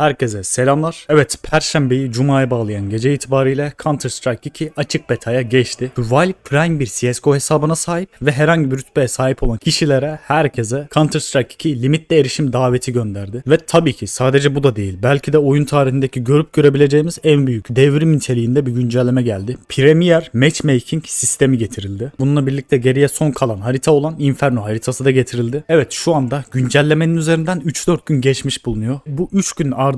Herkese selamlar. Evet, Perşembeyi Cuma'ya bağlayan gece itibariyle Counter Strike 2 açık beta'ya geçti. Valve Prime bir CSGO hesabına sahip ve herhangi bir rütbeye sahip olan kişilere herkese Counter Strike 2 limitli erişim daveti gönderdi. Ve tabii ki sadece bu da değil. Belki de oyun tarihindeki görüp görebileceğimiz en büyük devrim niteliğinde bir güncelleme geldi. Premier Matchmaking sistemi getirildi. Bununla birlikte geriye son kalan harita olan Inferno haritası da getirildi. Evet şu anda güncellemenin üzerinden 3-4 gün geçmiş bulunuyor. Bu 3 gün ardından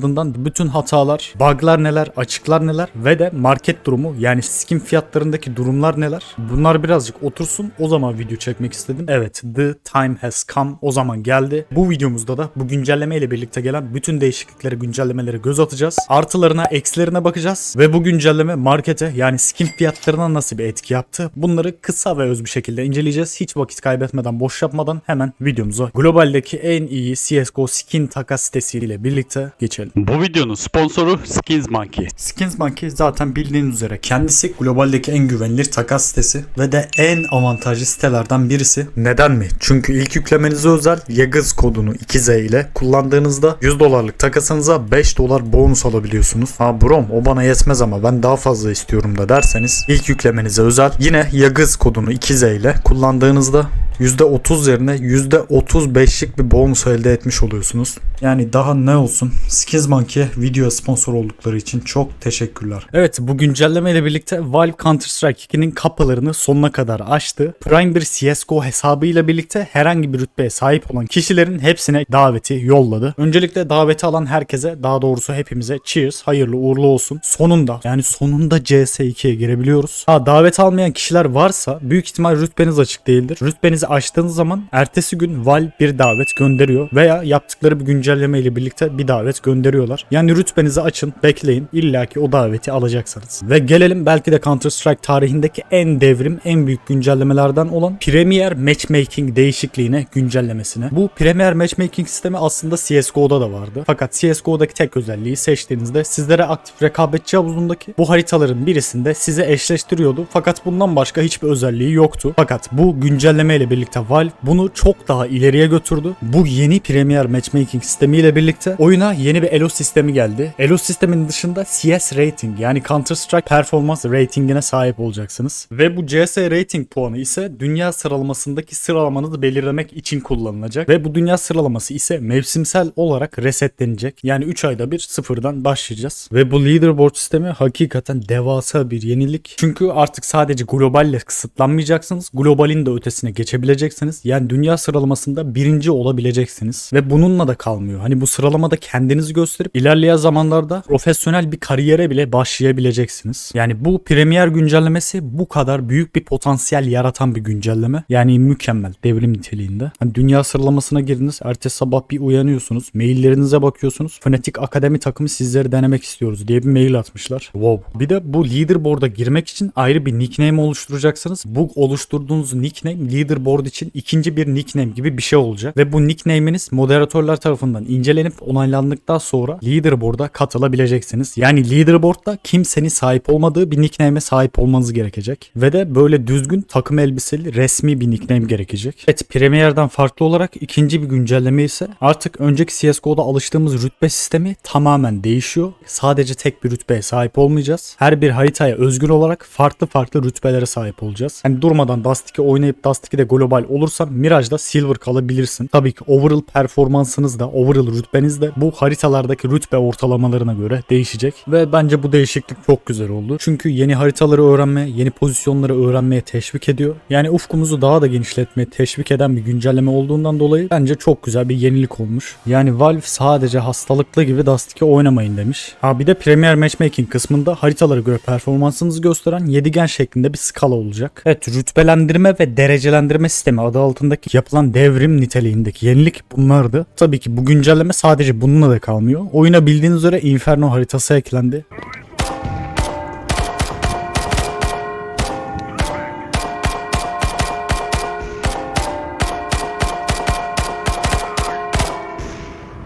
bütün hatalar, bug'lar neler, açıklar neler ve de market durumu yani skin fiyatlarındaki durumlar neler? Bunlar birazcık otursun o zaman video çekmek istedim. Evet the time has come o zaman geldi. Bu videomuzda da bu güncelleme ile birlikte gelen bütün değişikliklere, güncellemelere göz atacağız. Artılarına, eksilerine bakacağız ve bu güncelleme markete yani skin fiyatlarına nasıl bir etki yaptı? Bunları kısa ve öz bir şekilde inceleyeceğiz. Hiç vakit kaybetmeden, boş yapmadan hemen videomuza globaldeki en iyi CSGO skin takas sitesiyle birlikte geçelim. Bu videonun sponsoru Skins Monkey. Skins Monkey zaten bildiğiniz üzere kendisi globaldeki en güvenilir takas sitesi ve de en avantajlı sitelerden birisi. Neden mi? Çünkü ilk yüklemenize özel Yagız kodunu 2Z ile kullandığınızda 100 dolarlık takasınıza 5 dolar bonus alabiliyorsunuz. Ha brom o bana yetmez ama ben daha fazla istiyorum da derseniz ilk yüklemenize özel yine Yagız kodunu 2Z ile kullandığınızda %30 yerine %35'lik bir bonus elde etmiş oluyorsunuz. Yani daha ne olsun? Skizmonkey video sponsor oldukları için çok teşekkürler. Evet bu güncelleme ile birlikte Valve Counter Strike 2'nin kapılarını sonuna kadar açtı. Prime bir CSGO hesabıyla birlikte herhangi bir rütbeye sahip olan kişilerin hepsine daveti yolladı. Öncelikle daveti alan herkese daha doğrusu hepimize cheers hayırlı uğurlu olsun. Sonunda yani sonunda CS2'ye girebiliyoruz. Ha davet almayan kişiler varsa büyük ihtimal rütbeniz açık değildir. Rütbenizi açtığınız zaman ertesi gün Valve bir davet gönderiyor veya yaptıkları bir güncelleme ile birlikte bir davet gönderiyorlar. Yani rütbenizi açın, bekleyin. İlla ki o daveti alacaksınız. Ve gelelim belki de Counter Strike tarihindeki en devrim, en büyük güncellemelerden olan Premier Matchmaking değişikliğine, güncellemesine. Bu Premier Matchmaking sistemi aslında CSGO'da da vardı. Fakat CSGO'daki tek özelliği seçtiğinizde sizlere aktif rekabetçi havuzundaki bu haritaların birisinde size eşleştiriyordu. Fakat bundan başka hiçbir özelliği yoktu. Fakat bu güncelleme ile birlikte Valve bunu çok daha ileriye götürdü. Bu yeni Premier Matchmaking sistemiyle birlikte oyuna yeni bir Elo sistemi geldi. Elo sisteminin dışında CS rating yani Counter Strike performans ratingine sahip olacaksınız. Ve bu CS rating puanı ise dünya sıralamasındaki sıralamanızı belirlemek için kullanılacak. Ve bu dünya sıralaması ise mevsimsel olarak resetlenecek. Yani 3 ayda bir sıfırdan başlayacağız. Ve bu leaderboard sistemi hakikaten devasa bir yenilik. Çünkü artık sadece globalle kısıtlanmayacaksınız. Globalin de ötesine geçebileceksiniz. Yani dünya sıralamasında birinci olabileceksiniz. Ve bununla da kalmıyor. Hani bu sıralamada kendinizi gösterip ilerleyen zamanlarda profesyonel bir kariyere bile başlayabileceksiniz. Yani bu Premier güncellemesi bu kadar büyük bir potansiyel yaratan bir güncelleme. Yani mükemmel devrim niteliğinde. Hani dünya sıralamasına girdiniz. Ertesi sabah bir uyanıyorsunuz. Maillerinize bakıyorsunuz. Fnatic Akademi takımı sizleri denemek istiyoruz diye bir mail atmışlar. Wow. Bir de bu leaderboard'a girmek için ayrı bir nickname oluşturacaksınız. Bu oluşturduğunuz nickname leaderboard için ikinci bir nickname gibi bir şey olacak. Ve bu nickname'iniz moderatörler tarafından incelenip onaylandıktan sonra leaderboard'a katılabileceksiniz. Yani leaderboard'da kimsenin sahip olmadığı bir nickname'e sahip olmanız gerekecek. Ve de böyle düzgün takım elbiseli resmi bir nickname gerekecek. Evet Premier'den farklı olarak ikinci bir güncelleme ise artık önceki CSGO'da alıştığımız rütbe sistemi tamamen değişiyor. Sadece tek bir rütbeye sahip olmayacağız. Her bir haritaya özgür olarak farklı farklı rütbelere sahip olacağız. Hani durmadan Dust 2 oynayıp Dust 2'de global olursan Mirage'da Silver kalabilirsin. Tabii ki overall performansınız da overall rütbeniz de bu haritalardaki rütbe ortalamalarına göre değişecek. Ve bence bu değişiklik çok güzel oldu. Çünkü yeni haritaları öğrenme, yeni pozisyonları öğrenmeye teşvik ediyor. Yani ufkumuzu daha da genişletmeye teşvik eden bir güncelleme olduğundan dolayı bence çok güzel bir yenilik olmuş. Yani Valve sadece hastalıklı gibi Dust 2 oynamayın demiş. Ha bir de Premier Matchmaking kısmında haritalara göre performansınızı gösteren yedigen şeklinde bir skala olacak. Evet rütbelendirme ve derecelendirme sistemi adı altındaki yapılan devrim niteliğindeki yenilik bunlardı. Tabii ki bu güncelleme sadece bununla da kalmıyor. Oyuna bildiğiniz üzere Inferno haritası eklendi.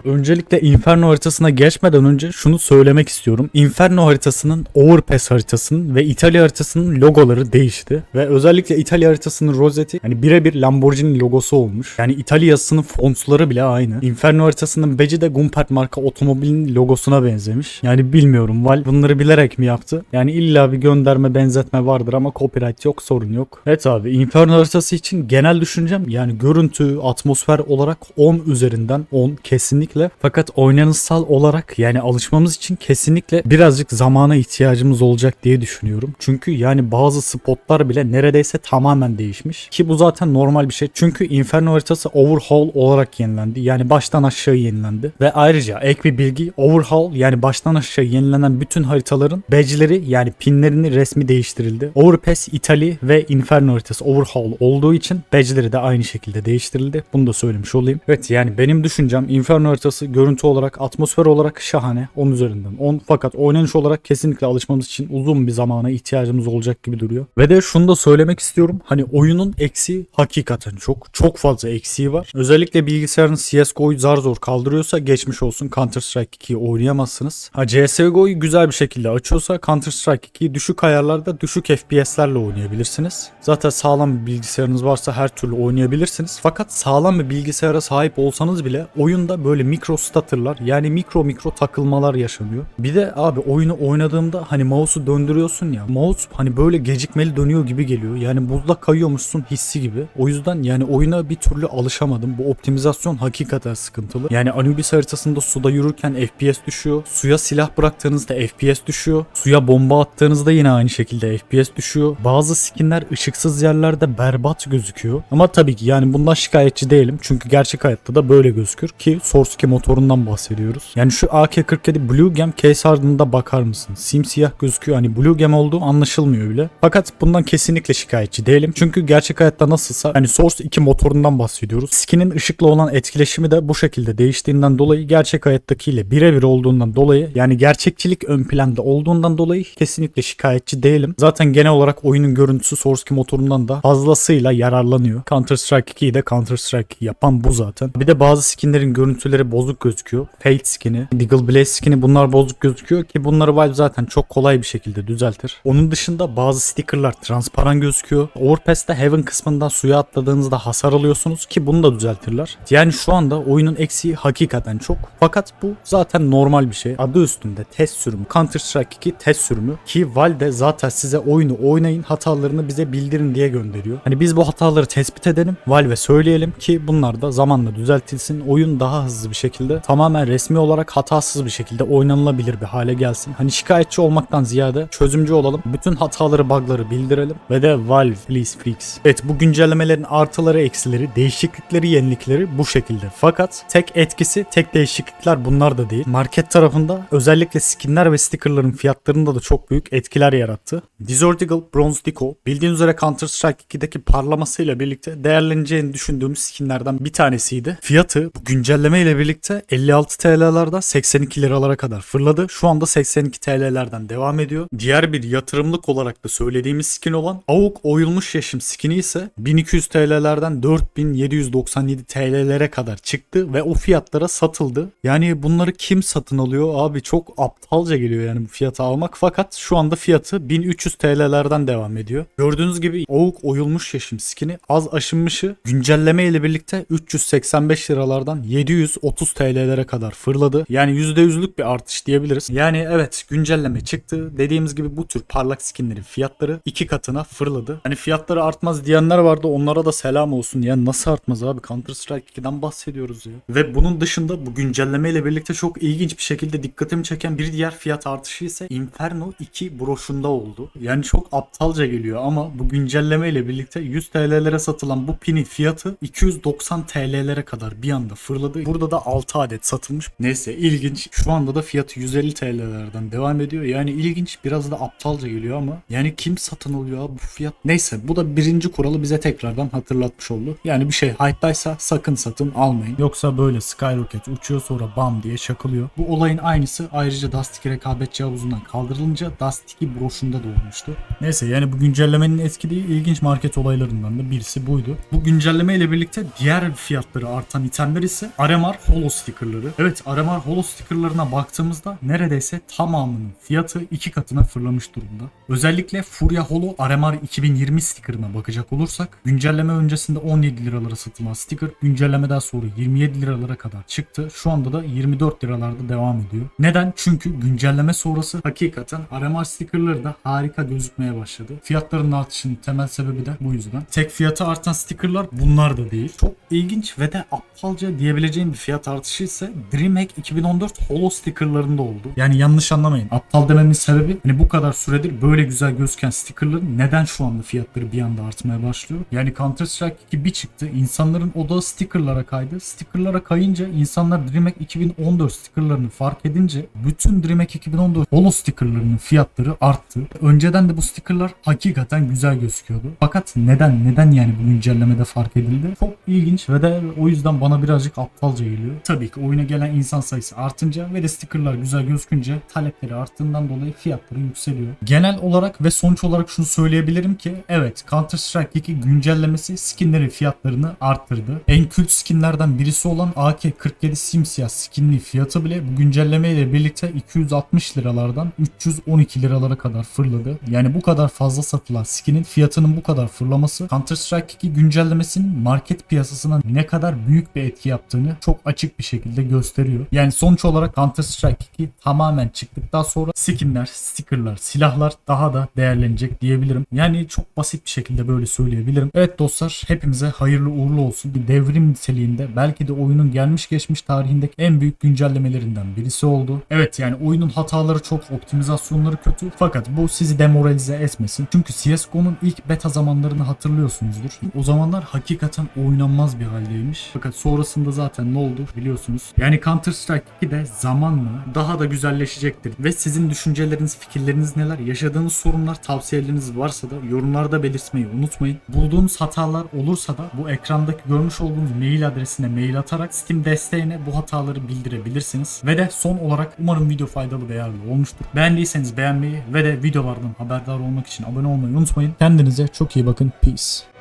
Öncelikle Inferno haritasına geçmeden önce şunu söylemek istiyorum. Inferno haritasının Overpass haritasının ve İtalya haritasının logoları değişti. Ve özellikle İtalya haritasının rozeti yani birebir Lamborghini logosu olmuş. Yani İtalya yazısının fontları bile aynı. Inferno haritasının beci de Gumpert marka otomobilin logosuna benzemiş. Yani bilmiyorum Val bunları bilerek mi yaptı? Yani illa bir gönderme benzetme vardır ama copyright yok sorun yok. Evet abi Inferno haritası için genel düşüncem yani görüntü, atmosfer olarak 10 üzerinden 10 kesinlikle. Fakat oynanışsal olarak yani alışmamız için kesinlikle birazcık zamana ihtiyacımız olacak diye düşünüyorum. Çünkü yani bazı spotlar bile neredeyse tamamen değişmiş. Ki bu zaten normal bir şey. Çünkü Inferno haritası overhaul olarak yenilendi. Yani baştan aşağı yenilendi. Ve ayrıca ek bir bilgi overhaul yani baştan aşağı yenilenen bütün haritaların badge'leri yani pinlerini resmi değiştirildi. Overpass, Italy ve Inferno haritası overhaul olduğu için badge'leri de aynı şekilde değiştirildi. Bunu da söylemiş olayım. Evet yani benim düşüncem Inferno haritası görüntü olarak, atmosfer olarak şahane. 10 üzerinden 10. Fakat oynanış olarak kesinlikle alışmamız için uzun bir zamana ihtiyacımız olacak gibi duruyor. Ve de şunu da söylemek istiyorum. Hani oyunun eksiği hakikaten çok. Çok fazla eksiği var. Özellikle bilgisayarın CSGO'yu zar zor kaldırıyorsa geçmiş olsun Counter Strike 2'yi oynayamazsınız. Ha CSGO'yu güzel bir şekilde açıyorsa Counter Strike 2'yi düşük ayarlarda düşük FPS'lerle oynayabilirsiniz. Zaten sağlam bir bilgisayarınız varsa her türlü oynayabilirsiniz. Fakat sağlam bir bilgisayara sahip olsanız bile oyunda böyle mikro stutterlar yani mikro mikro takılmalar yaşanıyor. Bir de abi oyunu oynadığımda hani mouse'u döndürüyorsun ya. Mouse hani böyle gecikmeli dönüyor gibi geliyor. Yani buzda kayıyormuşsun hissi gibi. O yüzden yani oyuna bir türlü alışamadım. Bu optimizasyon hakikaten sıkıntılı. Yani Anubis haritasında suda yürürken FPS düşüyor. Suya silah bıraktığınızda FPS düşüyor. Suya bomba attığınızda yine aynı şekilde FPS düşüyor. Bazı skinler ışıksız yerlerde berbat gözüküyor. Ama tabii ki yani bundan şikayetçi değilim. Çünkü gerçek hayatta da böyle gözükür ki Source 2 motorundan bahsediyoruz. Yani şu AK-47 Blue Gem case ardında bakar mısın? Simsiyah gözüküyor. Hani Blue Gem olduğu anlaşılmıyor bile. Fakat bundan kesinlikle şikayetçi değilim. Çünkü gerçek hayatta nasılsa hani Source 2 motorundan bahsediyoruz. Skinin ışıkla olan etkileşimi de bu şekilde değiştiğinden dolayı gerçek hayattakiyle birebir olduğundan dolayı yani gerçekçilik ön planda olduğundan dolayı kesinlikle şikayetçi değilim. Zaten genel olarak oyunun görüntüsü Source 2 motorundan da fazlasıyla yararlanıyor. Counter Strike 2'yi de Counter Strike 2 yapan bu zaten. Bir de bazı skinlerin görüntüleri bozuk gözüküyor. Fate skini, Deagle Blaze skini bunlar bozuk gözüküyor ki bunları Valve zaten çok kolay bir şekilde düzeltir. Onun dışında bazı stickerlar transparan gözüküyor. Overpass'te Heaven kısmından suya atladığınızda hasar alıyorsunuz ki bunu da düzeltirler. Yani şu anda oyunun eksiği hakikaten çok. Fakat bu zaten normal bir şey. Adı üstünde test sürümü. Counter Strike 2 test sürümü ki Valve zaten size oyunu oynayın hatalarını bize bildirin diye gönderiyor. Hani biz bu hataları tespit edelim. Valve'e söyleyelim ki bunlar da zamanla düzeltilsin. Oyun daha hızlı bir şekilde tamamen resmi olarak hatasız bir şekilde oynanılabilir bir hale gelsin. Hani şikayetçi olmaktan ziyade çözümcü olalım. Bütün hataları, bug'ları bildirelim ve de Valve please fix. Evet bu güncellemelerin artıları, eksileri, değişiklikleri, yenilikleri bu şekilde. Fakat tek etkisi, tek değişiklikler bunlar da değil. Market tarafında özellikle skinler ve stickerların fiyatlarında da çok büyük etkiler yarattı. Desert Bronze Deco bildiğiniz üzere Counter Strike 2'deki parlamasıyla birlikte değerleneceğini düşündüğümüz skinlerden bir tanesiydi. Fiyatı bu güncelleme ile birlikte 56 TL'lerden 82 liralara kadar fırladı. Şu anda 82 TL'lerden devam ediyor. Diğer bir yatırımlık olarak da söylediğimiz skin olan Avuk Oyulmuş Yaşım skini ise 1200 TL'lerden 4797 TL'lere kadar çıktı ve o fiyatlara satıldı. Yani bunları kim satın alıyor? Abi çok aptalca geliyor yani bu fiyata almak. Fakat şu anda fiyatı 1300 TL'lerden devam ediyor. Gördüğünüz gibi Avuk Oyulmuş Yaşım skini az aşınmışı güncelleme ile birlikte 385 liralardan 730 TL'lere kadar fırladı. Yani %100'lük bir artış diyebiliriz. Yani evet güncelleme çıktı. Dediğimiz gibi bu tür parlak skinlerin fiyatları iki katına fırladı. Hani fiyatları artmaz diyenler vardı onlara da selam olsun. Ya nasıl artmaz abi Counter Strike 2'den bahsediyoruz ya. Ve bunun dışında bu güncelleme ile birlikte çok ilginç bir şekilde dikkatimi çeken bir diğer fiyat artışı ise Inferno 2 broşunda oldu. Yani çok aptalca geliyor ama bu güncelleme ile birlikte 100 TL'lere satılan bu pinin fiyatı 290 TL'lere kadar bir anda fırladı. Burada da 6 adet satılmış. Neyse ilginç. Şu anda da fiyatı 150 TL'lerden devam ediyor. Yani ilginç biraz da aptalca geliyor ama yani kim satın alıyor bu fiyat? Neyse bu da birinci kuralı bize tekrardan hatırlatmış oldu. Yani bir şey hype'daysa sakın satın almayın. Yoksa böyle Skyrocket uçuyor sonra bam diye çakılıyor. Bu olayın aynısı ayrıca Dust 2 rekabetçi havuzundan kaldırılınca Dust 2 broşunda da olmuştu. Neyse yani bu güncellemenin etkilediği ilginç market olaylarından da birisi buydu. Bu güncelleme ile birlikte diğer fiyatları artan itemler ise RMR Holo stickerları. Evet RMR Holo stickerlarına baktığımızda neredeyse tamamının fiyatı iki katına fırlamış durumda. Özellikle Furia Holo RMR 2020 stickerına bakacak olursak güncelleme öncesinde 17 liralara satılan sticker güncellemeden sonra 27 liralara kadar çıktı. Şu anda da 24 liralarda devam ediyor. Neden? Çünkü güncelleme sonrası hakikaten RMR stickerları da harika gözükmeye başladı. Fiyatların artışının temel sebebi de bu yüzden. Tek fiyatı artan stickerlar bunlar da değil. Çok ilginç ve de aptalca diyebileceğim bir fiyat artışı DreamHack 2014 Holo stickerlarında oldu. Yani yanlış anlamayın. Aptal dememin sebebi hani bu kadar süredir böyle güzel gözüken stickerların neden şu anda fiyatları bir anda artmaya başlıyor? Yani Counter Strike 2 bir çıktı. İnsanların odağı stickerlara kaydı. Stickerlara kayınca insanlar DreamHack 2014 stickerlarını fark edince bütün DreamHack 2014 Holo stickerlarının fiyatları arttı. Önceden de bu stickerlar hakikaten güzel gözüküyordu. Fakat neden neden yani bu güncellemede fark edildi? Çok ilginç ve de o yüzden bana birazcık aptalca geliyor. Tabii ki oyuna gelen insan sayısı artınca ve de stickerlar güzel gözükünce talepleri arttığından dolayı fiyatları yükseliyor. Genel olarak ve sonuç olarak şunu söyleyebilirim ki evet Counter Strike 2 güncellemesi skinlerin fiyatlarını arttırdı. En kült skinlerden birisi olan AK-47 simsiyah skinli fiyatı bile bu güncellemeyle birlikte 260 liralardan 312 liralara kadar fırladı. Yani bu kadar fazla satılan skinin fiyatının bu kadar fırlaması Counter Strike 2 güncellemesinin market piyasasına ne kadar büyük bir etki yaptığını çok açık bir şekilde gösteriyor. Yani sonuç olarak Counter Strike 2 tamamen çıktıktan sonra skinler, stickerlar, silahlar daha da değerlenecek diyebilirim. Yani çok basit bir şekilde böyle söyleyebilirim. Evet dostlar hepimize hayırlı uğurlu olsun. Bir devrim niteliğinde belki de oyunun gelmiş geçmiş tarihindeki en büyük güncellemelerinden birisi oldu. Evet yani oyunun hataları çok, optimizasyonları kötü. Fakat bu sizi demoralize etmesin. Çünkü CSGO'nun ilk beta zamanlarını hatırlıyorsunuzdur. O zamanlar hakikaten oynanmaz bir haldeymiş. Fakat sonrasında zaten ne oldu biliyorsunuz. Yani Counter Strike 2 de zamanla daha da güzelleşecektir. Ve sizin düşünceleriniz, fikirleriniz neler? Yaşadığınız sorunlar, tavsiyeleriniz varsa da yorumlarda belirtmeyi unutmayın. Bulduğunuz hatalar olursa da bu ekrandaki görmüş olduğunuz mail adresine mail atarak Steam desteğine bu hataları bildirebilirsiniz. Ve de son olarak umarım video faydalı ve yararlı olmuştur. Beğendiyseniz beğenmeyi ve de videolardan haberdar olmak için abone olmayı unutmayın. Kendinize çok iyi bakın. Peace.